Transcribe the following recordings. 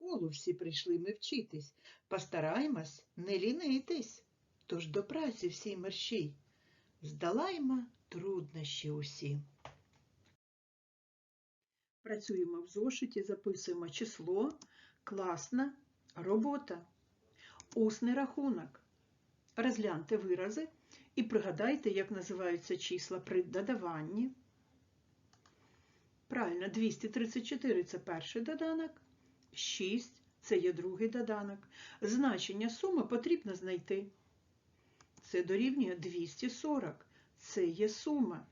школу всі прийшли ми вчитись, постараємось не лінитись. Тож до праці всій мерщій, здолаймо труднощі усі. Працюємо в зошиті, записуємо число, класна робота, усний рахунок. Розгляньте вирази і пригадайте, як називаються числа при додаванні. Правильно, 234 це перший доданок, 6 це є другий доданок. Значення суми потрібно знайти. Це дорівнює 240. Це є сума.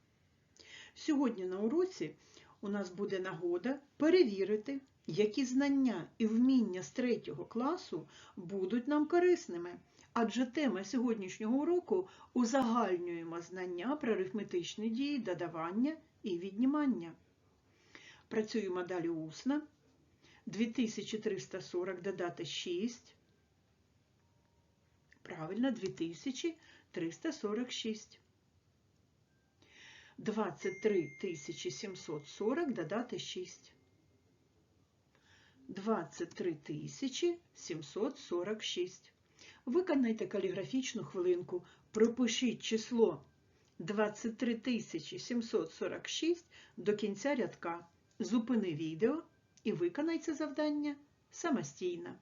Сьогодні на уроці у нас буде нагода перевірити, які знання і вміння з третього класу будуть нам корисними. Адже тема сьогоднішнього уроку узагальнюємо знання про арифметичні дії, додавання і віднімання. Працюємо далі усно. 2340 додати 6. Правильно, 2346. 23 740 додати 6. 23 746. Виконайте каліграфічну хвилинку. Пропишіть число 23 746 до кінця рядка. Зупини відео і виконай це завдання самостійно.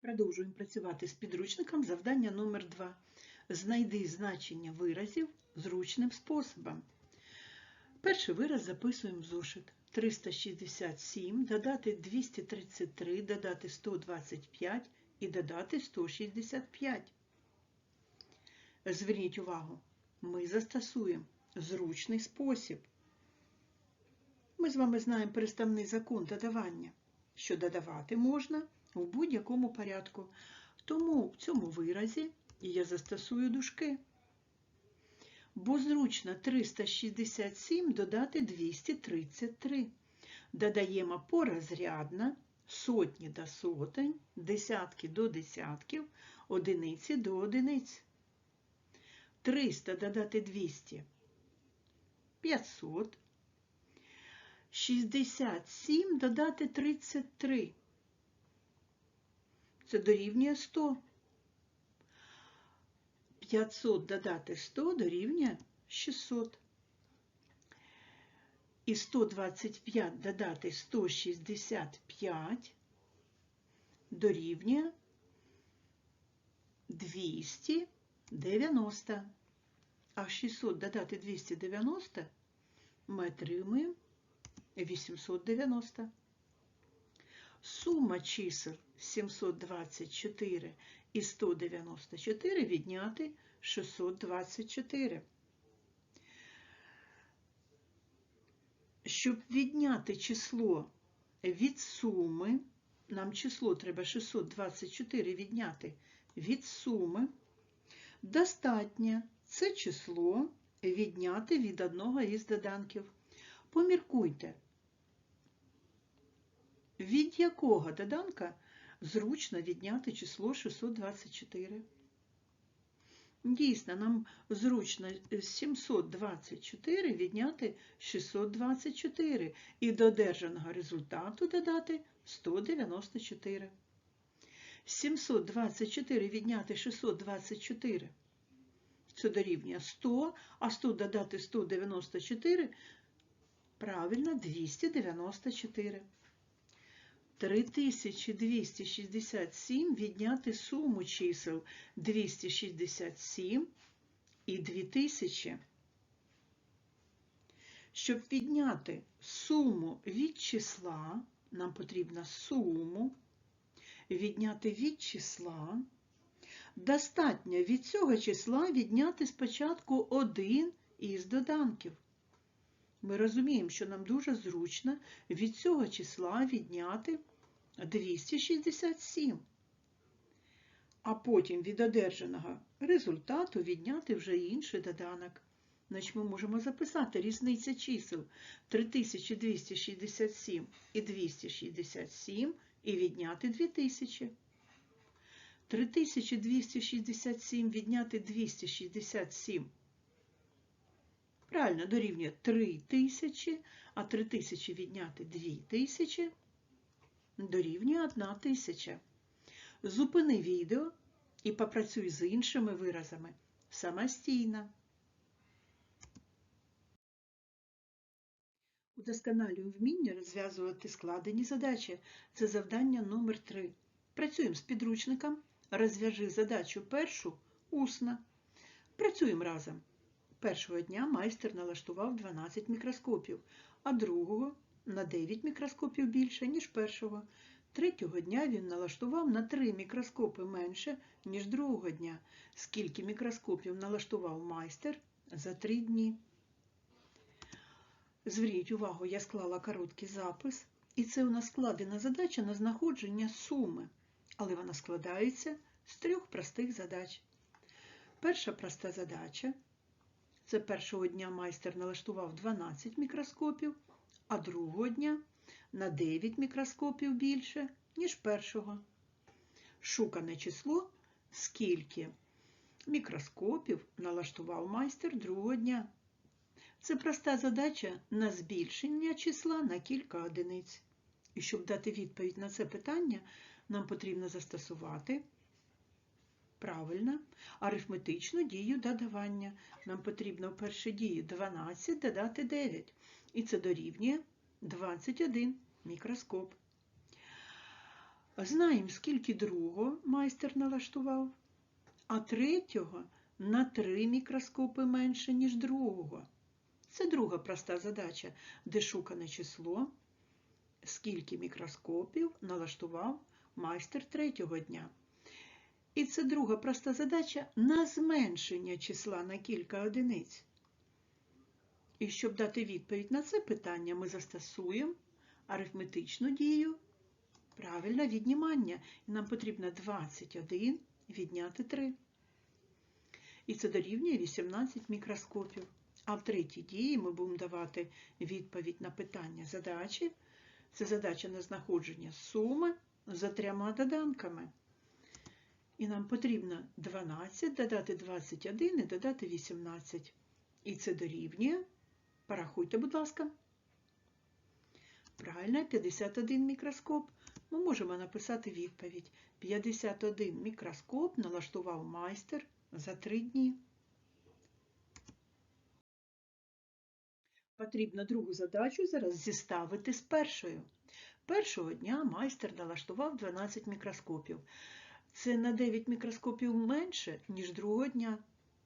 Продовжуємо працювати з підручником завдання номер 2. Знайди значення виразів зручним способом. Перший вираз записуємо в зошит. 367, додати 233, додати 125 і додати 165. Зверніть увагу, ми застосуємо зручний спосіб. Ми з вами знаємо переставний закон додавання, що додавати можна в будь-якому порядку. Тому в цьому виразі я застосую дужки. Бо зручно 367 додати 233. Додаємо порозрядно сотні до сотень, десятки до десятків, одиниці до одиниць. 300 додати 200 500. 67 додати 33. Це дорівнює 100. 500 додати 100 дорівнює 600. І 125 додати 165 дорівнює 290. А 600 додати 290 ми отримуємо 890. Сума чисел 724 і 194 відняти 624. Щоб відняти число від суми, нам число треба 624 відняти від суми, достатньо це число відняти від одного із доданків. Поміркуйте, від якого доданка зручно відняти число 624. Дійсно, нам зручно 724 відняти 624 і до одержаного результату додати 194. 724 відняти 624. Це дорівнює 100, а 100 додати 194, правильно, 294. 3267 відняти суму чисел 267 і 2000. Щоб відняти суму від числа, нам потрібно суму відняти від числа. Достатньо від цього числа відняти спочатку один із доданків. Ми розуміємо, що нам дуже зручно від цього числа відняти 267, а потім від одержаного результату відняти вже інший доданок. Значить, ми можемо записати різниця чисел 3267 і 267 і відняти 2000. 3267 відняти 267 Правильно, дорівнює 3 тисячі, а 3 тисячі відняти 2 тисячі дорівнює 1 тисяча. Зупини відео і попрацюй з іншими виразами самостійно. Удосконалюємо вміння розв'язувати складені задачі. Це завдання номер 3. Працюємо з підручником. Розв'яжи задачу першу усно. Працюємо разом. Першого дня майстер налаштував 12 мікроскопів, а другого на 9 мікроскопів більше, ніж першого. Третього дня він налаштував на 3 мікроскопи менше, ніж другого дня. Скільки мікроскопів налаштував майстер за 3 дні? Зверніть увагу, я склала короткий запис, і це у нас складена задача на знаходження суми, але вона складається з трьох простих задач. Перша проста задача це першого дня майстер налаштував 12 мікроскопів, а другого дня на 9 мікроскопів більше, ніж першого. Шукане число, скільки мікроскопів налаштував майстер другого дня. Це проста задача на збільшення числа на кілька одиниць. І щоб дати відповідь на це питання, нам потрібно застосувати правильно арифметичну дію додавання. Нам потрібно в першій дії 12 додати 9. І це дорівнює 21 мікроскоп. Знаємо, скільки другого майстер налаштував, а третього на 3 мікроскопи менше, ніж другого. Це друга проста задача, де шукане число, скільки мікроскопів налаштував майстер третього дня. І це друга проста задача на зменшення числа на кілька одиниць. І щоб дати відповідь на це питання, ми застосуємо арифметичну дію правильне віднімання. І нам потрібно 21 відняти 3. І це дорівнює 18 мікроскопів. А в третій дії ми будемо давати відповідь на питання задачі. Це задача на знаходження суми за трьома доданками. І нам потрібно 12 додати 21 і додати 18. І це дорівнює. Порахуйте, будь ласка. Правильно, 51 мікроскоп. Ми можемо написати відповідь. 51 мікроскоп налаштував майстер за 3 дні. Потрібно другу задачу зараз зіставити з першою. Першого дня майстер налаштував 12 мікроскопів. Це на 9 мікроскопів менше, ніж другого дня.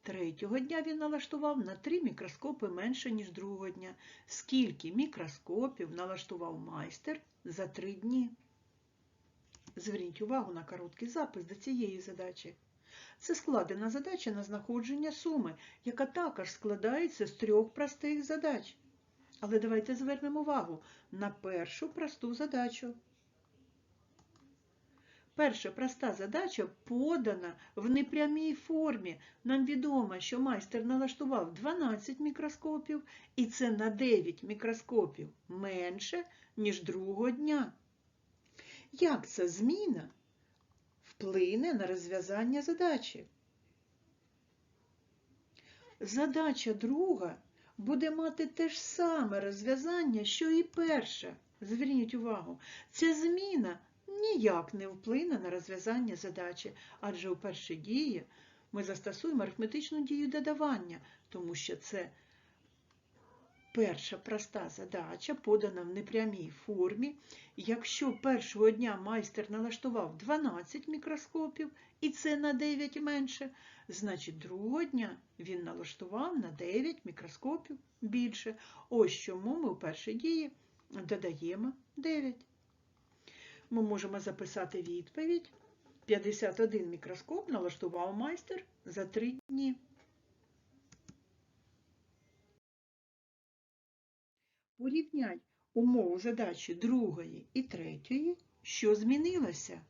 Третього дня він налаштував на 3 мікроскопи менше, ніж другого дня. Скільки мікроскопів налаштував майстер за 3 дні? Зверніть увагу на короткий запис до цієї задачі. Це складена задача на знаходження суми, яка також складається з трьох простих задач. Але давайте звернемо увагу на першу просту задачу. Перша проста задача подана в непрямій формі. Нам відомо, що майстер налаштував 12 мікроскопів, і це на 9 мікроскопів менше, ніж другого дня. Як ця зміна вплине на розв'язання задачі? Задача друга буде мати те ж саме розв'язання, що і перша. Зверніть увагу, ця зміна ніяк не вплине на розв'язання задачі, адже у першій дії ми застосуємо арифметичну дію додавання, тому що це перша проста задача, подана в непрямій формі. Якщо першого дня майстер налаштував 12 мікроскопів, і це на 9 менше, значить другого дня він налаштував на 9 мікроскопів більше. Ось чому ми у першій дії додаємо 9 ми можемо записати відповідь. 51 мікроскоп налаштував майстер за 3 дні. Порівняй умову задачі другої і третьої, що змінилося.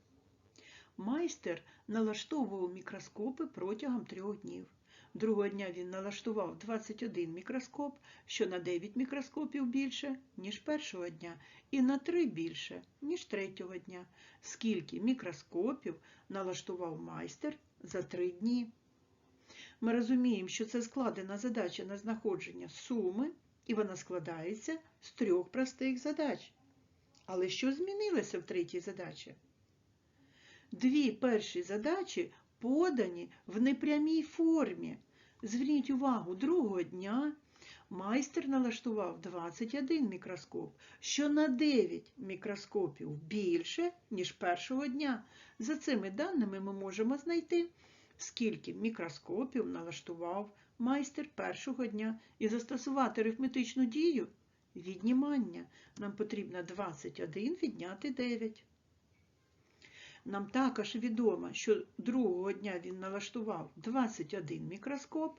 Майстер налаштовував мікроскопи протягом трьох днів. Другого дня він налаштував 21 мікроскоп, що на 9 мікроскопів більше, ніж першого дня, і на 3 більше, ніж третього дня. Скільки мікроскопів налаштував майстер за 3 дні? Ми розуміємо, що це складена задача на знаходження суми, і вона складається з трьох простих задач. Але що змінилося в третій задачі? Дві перші задачі подані в непрямій формі. Зверніть увагу, другого дня майстер налаштував 21 мікроскоп, що на 9 мікроскопів більше, ніж першого дня. За цими даними ми можемо знайти, скільки мікроскопів налаштував майстер першого дня і застосувати арифметичну дію віднімання. Нам потрібно 21 відняти 9. Нам також відомо, що другого дня він налаштував 21 мікроскоп,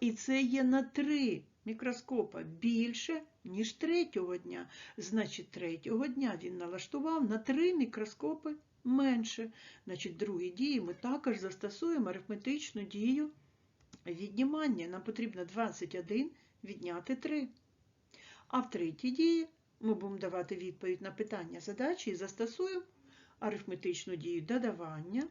і це є на 3 мікроскопа більше, ніж третього дня. Значить, третього дня він налаштував на 3 мікроскопи менше. Значить, в другій дії ми також застосуємо арифметичну дію віднімання. Нам потрібно 21 відняти 3. А в третій дії ми будемо давати відповідь на питання задачі і застосуємо арифметичну дію додавання.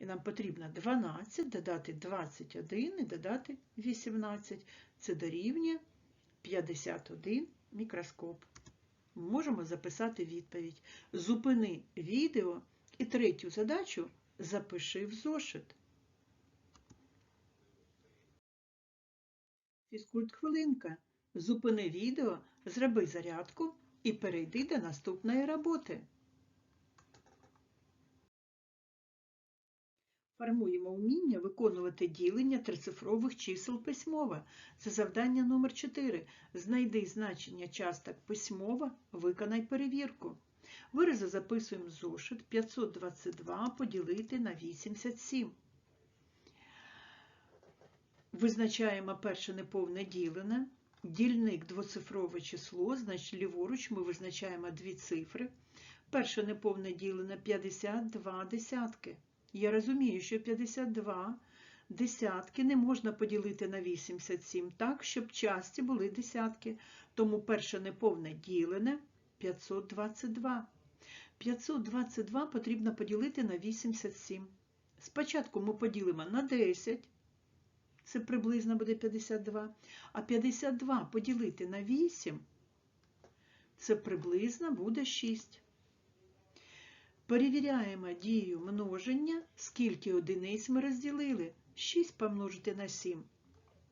І нам потрібно 12 додати 21 і додати 18. Це дорівнює 51 мікроскоп. Можемо записати відповідь. Зупини відео і третю задачу запиши в зошит. Фізкульт хвилинка. Зупини відео, зроби зарядку і перейди до наступної роботи. Формуємо вміння виконувати ділення трицифрових чисел письмова. Це завдання номер 4. Знайди значення часток письмова, виконай перевірку. Вирази записуємо зошит 522 поділити на 87. Визначаємо перше неповне ділене. Дільник двоцифрове число, значить ліворуч ми визначаємо дві цифри. Перше неповне ділене 52 десятки. Я розумію, що 52 десятки не можна поділити на 87 так, щоб часті були десятки. Тому перше неповне ділене 522. 522 потрібно поділити на 87. Спочатку ми поділимо на 10, це приблизно буде 52. А 52 поділити на 8, це приблизно буде 6. Перевіряємо дію множення, скільки одиниць ми розділили. 6 помножити на 7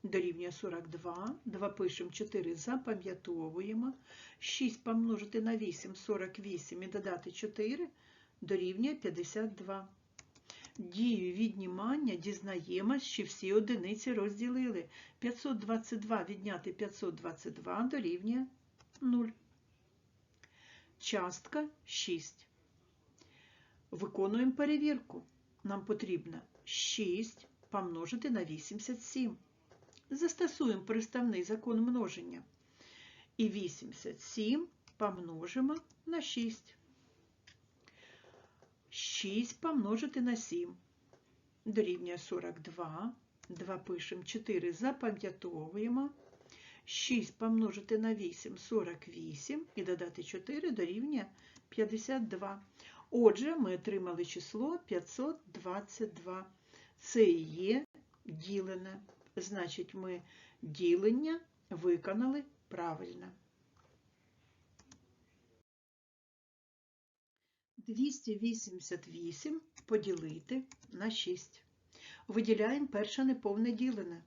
дорівнює 42. 2 пишемо 4, запам'ятовуємо. 6 помножити на 8 48 і додати 4 дорівнює 52. Дію віднімання дізнаємось, що всі одиниці розділили. 522 відняти 522 дорівнює 0. Частка 6. Виконуємо перевірку. Нам потрібно 6 помножити на 87. Застосуємо приставний закон множення. І 87 помножимо на 6. 6 помножити на 7. Дорівнює 42. 2 пишемо 4, запам'ятовуємо. 6 помножити на 8 48 і додати 4 дорівнює 52. Отже, ми отримали число 522. Це і є ділене. Значить, ми ділення виконали правильно. 288 поділити на 6. Виділяємо перше неповне ділене.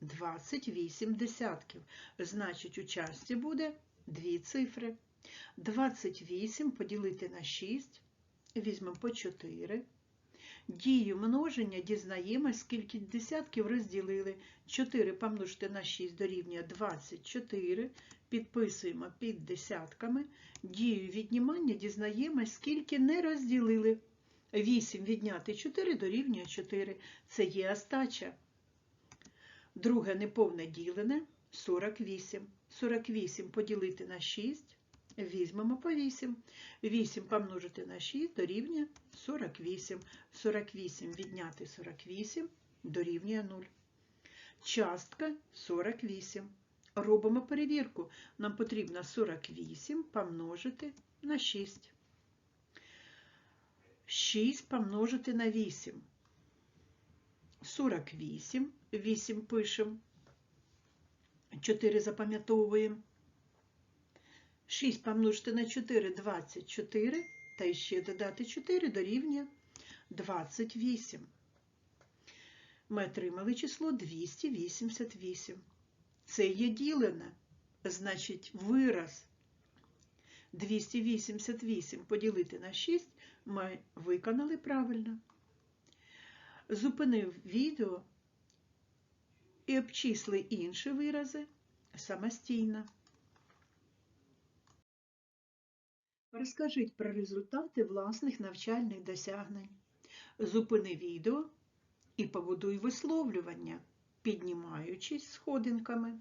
28 десятків. Значить, у часті буде дві цифри. 28 поділити на 6. Візьмемо по 4. Дію множення дізнаємось, скільки десятків розділили. 4 помножити на 6 дорівнює 24. Підписуємо під десятками. Дію віднімання дізнаємось, скільки не розділили. 8 відняти 4 дорівнює 4. Це є остача. Друге неповне ділене 48. 48 поділити на 6. Візьмемо по 8. 8 помножити на 6 дорівнює 48. 48 відняти 48 дорівнює 0. Частка 48. Робимо перевірку. Нам потрібно 48 помножити на 6. 6 помножити на 8. 48, 8 пишемо, 4 запам'ятовуємо. 6 помножити на 4 – 24, та ще додати 4 дорівнює 28. Ми отримали число 288. Це є ділене, значить вираз 288 поділити на 6 ми виконали правильно. Зупинив відео і обчисли інші вирази самостійно. Розкажіть про результати власних навчальних досягнень. Зупини відео і побудуй висловлювання, піднімаючись сходинками.